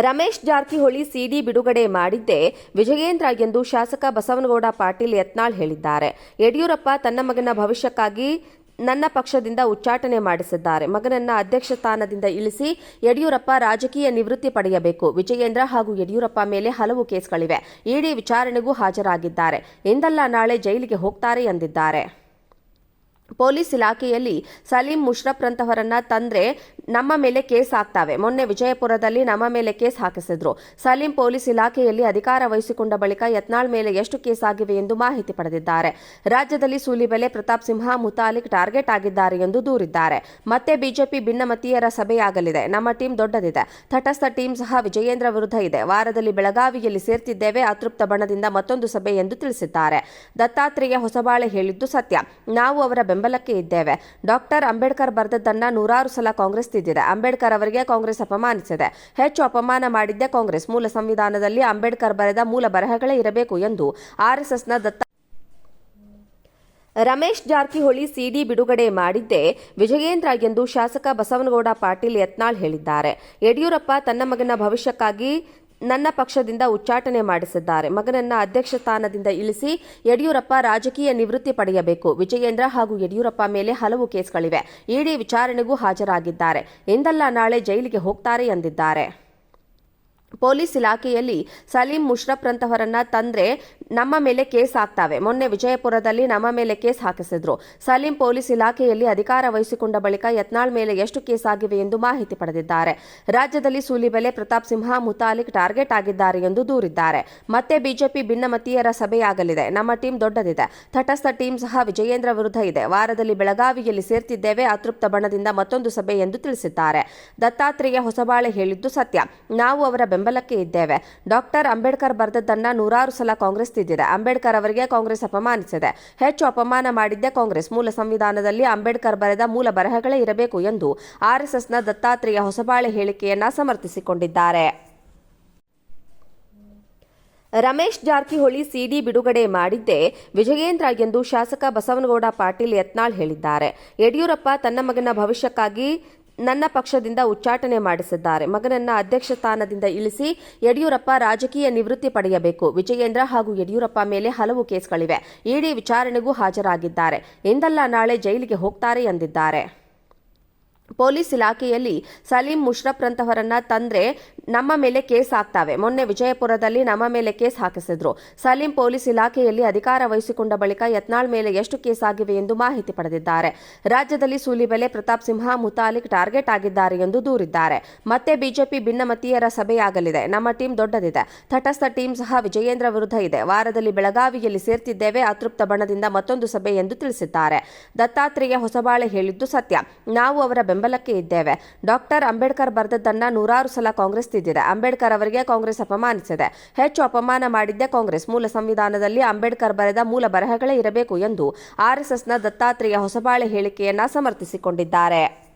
Ramesh Jarkiholi CD ಬಿಡುಗಡೆ ಮಾಡಿದ್ದೇ ವಿಜಯೇಂದ್ರ ಎಂದು ಶಾಸಕ ಬಸವನಗೌಡ ಪಾಟೀಲ್ ಯತ್ನಾಳ್ ಹೇಳಿದ್ದಾರೆ. ಯಡಿಯೂರಪ್ಪ ತನ್ನ ಮಗನ ಭವಿಷ್ಯಕ್ಕಾಗಿ ನನ್ನ ಪಕ್ಷದಿಂದ ಉಚ್ಚಾಟನೆ ಮಾಡಿಸಿದ್ದಾರೆ. ಮಗನನ್ನ ಅಧ್ಯಕ್ಷ ಸ್ಥಾನದಿಂದ ಇಳಿಸಿ ಯಡಿಯೂರಪ್ಪ ರಾಜಕೀಯ ನಿವೃತ್ತಿ ಪಡೆಯಬೇಕು. ವಿಜಯೇಂದ್ರ ಹಾಗೂ ಯಡಿಯೂರಪ್ಪ ಮೇಲೆ ಹಲವು ಕೇಸ್ಗಳಿವೆ. ಇಡಿ ವಿಚಾರಣೆಗೂ ಹಾಜರಾಗಿದ್ದಾರೆ. ಎಂದಲ್ಲ ನಾಳೆ ಜೈಲಿಗೆ ಹೋಗ್ತಾರೆ ಎಂದಿದ್ದಾರೆ. ಪೊಲೀಸ್ ಇಲಾಖೆಯಲ್ಲಿ ಸಲೀಂ ಮುಷ್ರಫ್ರಂತಹವರನ್ನ ತಂದ್ರೆ ನಮ್ಮ ಮೇಲೆ ಕೇಸ್ ಹಾಕ್ತಾವೆ ಮೊನ್ನೆ ವಿಜಯಪುರದಲ್ಲಿ ನಮ್ಮ ಮೇಲೆ ಕೇಸ್ ಹಾಕಿಸಿದ್ರು. ಸಲೀಂ ಪೊಲೀಸ್ ಇಲಾಖೆಯಲ್ಲಿ ಅಧಿಕಾರ ವಹಿಸಿಕೊಂಡ ಬಳಿಕ ಯತ್ನಾಳ್ ಮೇಲೆ ಎಷ್ಟು ಕೇಸ್ ಆಗಿವೆ ಎಂದು ಮಾಹಿತಿ ಪಡೆದಿದ್ದಾರೆ. ರಾಜ್ಯದಲ್ಲಿ ಸೂಲಿಬೆಲೆ ಪ್ರತಾಪ್ ಸಿಂಹ ಮುತಾಲಿಕ್ ಟಾರ್ಗೆಟ್ ಆಗಿದ್ದಾರೆ ಎಂದು ದೂರಿದ್ದಾರೆ. ಮತ್ತೆ ಬಿಜೆಪಿ ಭಿನ್ನಮತೀಯರ ಸಭೆಯಾಗಲಿದೆ. ನಮ್ಮ ಟೀಮ್ ದೊಡ್ಡದಿದೆ. ತಟಸ್ಥ ಟೀಮ್ ಸಹ ವಿಜಯೇಂದ್ರ ವಿರುದ್ಧ ಇದೆ. ವಾರದಲ್ಲಿ ಬೆಳಗಾವಿಯಲ್ಲಿ ಸೇರ್ತಿದ್ದೇವೆ. ಅತೃಪ್ತ ಬಣದಿಂದ ಮತ್ತೊಂದು ಸಭೆ ಎಂದು ತಿಳಿಸಿದ್ದಾರೆ. ದತ್ತಾತ್ರೇಯ ಹೊಸಬಾಳೆ ಹೇಳಿದ್ದು ಸತ್ಯ. ನಾವು ಅವರ ಬೆಂಬಲಕ್ಕೆ ಇದ್ದೇವೆ. ಡಾಕ್ಟರ್ ಅಂಬೇಡ್ಕರ್ ಬರೆದದ್ದನ್ನ ನೂರಾರು ಸಲ ಕಾಂಗ್ರೆಸ್ ತಿದ್ದಿದೆ ಅಂಬೇಡ್ಕರ್ ಅವರಿಗೆ ಕಾಂಗ್ರೆಸ್ ಅಪಮಾನಿಸಿದೆ. ಹೆಚ್ಚು ಅಪಮಾನ ಮಾಡಿದ್ದೆ ಕಾಂಗ್ರೆಸ್. ಮೂಲ ಸಂವಿಧಾನದಲ್ಲಿ ಅಂಬೇಡ್ಕರ್ ಬರೆದ ಮೂಲ ಬರಹಗಳೇ ಇರಬೇಕು ಎಂದು ಆರ್ಎಸ್ಎಸ್ನ ದತ್ತ ರಮೇಶ್ ಜಾರಕಿಹೊಳಿ ಸಿಡಿ ಬಿಡುಗಡೆ ಮಾಡಿದ್ದೇ ವಿಜಯೇಂದ್ರ ಎಂದು ಶಾಸಕ ಬಸವನಗೌಡ ಪಾಟೀಲ್ ಯತ್ನಾಳ್ ಹೇಳಿದ್ದಾರೆ. ಯಡಿಯೂರಪ್ಪ ತನ್ನ ಮಗನ ಭವಿಷ್ಯಕ್ಕಾಗಿ ನನ್ನ ಪಕ್ಷದಿಂದ ಉಚ್ಚಾಟನೆ ಮಾಡಿಸಿದ್ದಾರೆ. ಮಗನನ್ನ ಅಧ್ಯಕ್ಷ ಸ್ಥಾನದಿಂದ ಇಳಿಸಿ ಯಡಿಯೂರಪ್ಪ ರಾಜಕೀಯ ನಿವೃತ್ತಿ ಪಡೆಯಬೇಕು. ವಿಜಯೇಂದ್ರ ಹಾಗೂ ಯಡಿಯೂರಪ್ಪ ಮೇಲೆ ಹಲವು ಕೇಸ್ಗಳಿವೆ. ಇಡಿ ವಿಚಾರಣೆಗೂ ಹಾಜರಾಗಿದ್ದಾರೆ. ಎಂದಲ್ಲ ನಾಳೆ ಜೈಲಿಗೆ ಹೋಗ್ತಾರೆ ಎಂದಿದ್ದಾರೆ. ಪೊಲೀಸ್ ಇಲಾಖೆಯಲ್ಲಿ ಸಲೀಂ ಮುಷ್ರಫ್ರಂತಹವರನ್ನ ತಂದ್ರೆ ನಮ್ಮ ಮೇಲೆ ಕೇಸ್ ಹಾಕ್ತಾವೆ ಮೊನ್ನೆ ವಿಜಯಪುರದಲ್ಲಿ ನಮ್ಮ ಮೇಲೆ ಕೇಸ್ ಹಾಕಿಸಿದ್ರು. ಸಲೀಂ ಪೊಲೀಸ್ ಇಲಾಖೆಯಲ್ಲಿ ಅಧಿಕಾರ ವಹಿಸಿಕೊಂಡ ಬಳಿಕ ಯತ್ನಾಳ್ ಮೇಲೆ ಎಷ್ಟು ಕೇಸ್ ಆಗಿವೆ ಎಂದು ಮಾಹಿತಿ ಪಡೆದಿದ್ದಾರೆ. ರಾಜ್ಯದಲ್ಲಿ ಸೂಲಿಬೆಲೆ ಪ್ರತಾಪ್ ಸಿಂಹ ಮುತಾಲಿಕ್ ಟಾರ್ಗೆಟ್ ಆಗಿದ್ದಾರೆ ಎಂದು ದೂರಿದ್ದಾರೆ. ಮತ್ತೆ ಬಿಜೆಪಿ ಭಿನ್ನಮತೀಯರ ಸಭೆಯಾಗಲಿದೆ. ನಮ್ಮ ಟೀಮ್ ದೊಡ್ಡದಿದೆ. ತಟಸ್ಥ ಟೀಮ್ ಸಹ ವಿಜಯೇಂದ್ರ ವಿರುದ್ಧ ಇದೆ. ವಾರದಲ್ಲಿ ಬೆಳಗಾವಿಯಲ್ಲಿ ಸೇರ್ತಿದ್ದೇವೆ. ಅತೃಪ್ತ ಬಣದಿಂದ ಮತ್ತೊಂದು ಸಭೆ ಎಂದು ತಿಳಿಸಿದ್ದಾರೆ. ದತ್ತಾತ್ರೇಯ ಹೊಸಬಾಳೆ ಹೇಳಿದ್ದು ಸತ್ಯ. ನಾವು ಅವರ ಬೆಂಬಲಕ್ಕೆ ಇದ್ದೇವೆ. ಡಾಕ್ಟರ್ ಅಂಬೇಡ್ಕರ್ ಬರೆದದ್ದನ್ನ ನೂರಾರು ಸಲ ಕಾಂಗ್ರೆಸ್ ತಿದ್ದಿದೆ. ಅಂಬೇಡ್ಕರ್ ಅವರಿಗೆ ಕಾಂಗ್ರೆಸ್ ಅಪಮಾನಿಸಿದೆ. ಹೆಚ್ಚು ಅಪಮಾನ ಮಾಡಿದ್ದೇ ಕಾಂಗ್ರೆಸ್. ಮೂಲ ಸಂವಿಧಾನದಲ್ಲಿ ಅಂಬೇಡ್ಕರ್ ಬರೆದ ಮೂಲ ಬರಹಗಳೇ ಇರಬೇಕು ಎಂದು ಆರ್ಎಸ್ಎಸ್ನ ದತ್ತಾತ್ರೇಯ ಹೊಸಬಾಳೆ ಹೇಳಿಕೆಯನ್ನ ಸಮರ್ಥಿಸಿಕೊಂಡಿದ್ದಾರೆ. ರಮೇಶ್ ಜಾರಕಿಹೊಳಿ ಸಿಡಿ ಬಿಡುಗಡೆ ಮಾಡಿದ್ದೇ ವಿಜಯೇಂದ್ರ ಎಂದು ಶಾಸಕ ಬಸವನಗೌಡ ಪಾಟೀಲ್ ಯತ್ನಾಳ್ ಹೇಳಿದ್ದಾರೆ. ಯಡಿಯೂರಪ್ಪ ತನ್ನ ಮಗನ ಭವಿಷ್ಯಕ್ಕಾಗಿ ನನ್ನ ಪಕ್ಷದಿಂದ ಉಚ್ಚಾಟನೆ ಮಾಡಿಸಿದ್ದಾರೆ. ಮಗನನ್ನ ಅಧ್ಯಕ್ಷ ಸ್ಥಾನದಿಂದ ಇಳಿಸಿ ಯಡಿಯೂರಪ್ಪ ರಾಜಕೀಯ ನಿವೃತ್ತಿ ಪಡೆಯಬೇಕು. ವಿಜಯೇಂದ್ರ ಹಾಗೂ ಯಡಿಯೂರಪ್ಪ ಮೇಲೆ ಹಲವು ಕೇಸ್ಗಳಿವೆ. ಇಡಿ ವಿಚಾರಣೆಗೂ ಹಾಜರಾಗಿದ್ದಾರೆ. ಎಂದಲ್ಲ ನಾಳೆ ಜೈಲಿಗೆ ಹೋಗ್ತಾರೆ ಎಂದಿದ್ದಾರೆ. ಪೊಲೀಸ್ ಇಲಾಖೆಯಲ್ಲಿ ಸಲೀಂ ಮುಷ್ರಫ್ರಂತಹವರನ್ನ ತಂದ್ರೆ ನಮ್ಮ ಮೇಲೆ ಕೇಸ್ ಹಾಕ್ತಾವೆ ಮೊನ್ನೆ ವಿಜಯಪುರದಲ್ಲಿ ನಮ್ಮ ಮೇಲೆ ಕೇಸ್ ಹಾಕಿಸಿದ್ರು. ಸಲೀಂ ಪೊಲೀಸ್ ಇಲಾಖೆಯಲ್ಲಿ ಅಧಿಕಾರ ವಹಿಸಿಕೊಂಡ ಬಳಿಕ ಯತ್ನಾಳ್ ಮೇಲೆ ಎಷ್ಟು ಕೇಸ್ ಆಗಿವೆ ಎಂದು ಮಾಹಿತಿ ಪಡೆದಿದ್ದಾರೆ. ರಾಜ್ಯದಲ್ಲಿ ಸೂಲಿಬೆಲೆ ಪ್ರತಾಪ್ ಸಿಂಹ ಮುತಾಲಿಕ್ ಟಾರ್ಗೆಟ್ ಆಗಿದ್ದಾರೆ ಎಂದು ದೂರಿದ್ದಾರೆ. ಮತ್ತೆ ಬಿಜೆಪಿ ಭಿನ್ನಮತೀಯರ ಸಭೆಯಾಗಲಿದೆ. ನಮ್ಮ ಟೀಮ್ ದೊಡ್ಡದಿದೆ. ತಟಸ್ಥ ಟೀಮ್ ಸಹ ವಿಜಯೇಂದ್ರ ವಿರುದ್ಧ ಇದೆ. ವಾರದಲ್ಲಿ ಬೆಳಗಾವಿಯಲ್ಲಿ ಸೇರ್ತಿದ್ದೇವೆ. ಅತೃಪ್ತ ಬಣದಿಂದ ಮತ್ತೊಂದು ಸಭೆ ಎಂದು ತಿಳಿಸಿದ್ದಾರೆ. ದತ್ತಾತ್ರೇಯ ಹೊಸಬಾಳೆ ಹೇಳಿದ್ದು ಸತ್ಯ. ನಾವು ಅವರ ಬೆಂಬಲಕ್ಕೆ ಇದ್ದೇವೆ. ಡಾಕ್ಟರ್ ಅಂಬೇಡ್ಕರ್ ಬರೆದದ್ದನ್ನ ನೂರಾರು ಸಲ ಕಾಂಗ್ರೆಸ್ ತಿದ್ದಿದೆ. ಅಂಬೇಡ್ಕರ್ ಅವರಿಗೆ ಕಾಂಗ್ರೆಸ್ ಅಪಮಾನಿಸಿದೆ. ಹೆಚ್ಚು ಅಪಮಾನ ಮಾಡಿದ್ದೇ ಕಾಂಗ್ರೆಸ್. ಮೂಲ ಸಂವಿಧಾನದಲ್ಲಿ ಅಂಬೇಡ್ಕರ್ ಬರೆದ ಮೂಲ ಬರಹಗಳೇ ಇರಬೇಕು ಎಂದು ಆರ್ಎಸ್ಎಸ್ನ ದತ್ತಾತ್ರೇಯ ಹೊಸಬಾಳೆ ಹೇಳಿಕೆಯನ್ನ ಸಮರ್ಥಿಸಿಕೊಂಡಿದ್ದಾರೆ.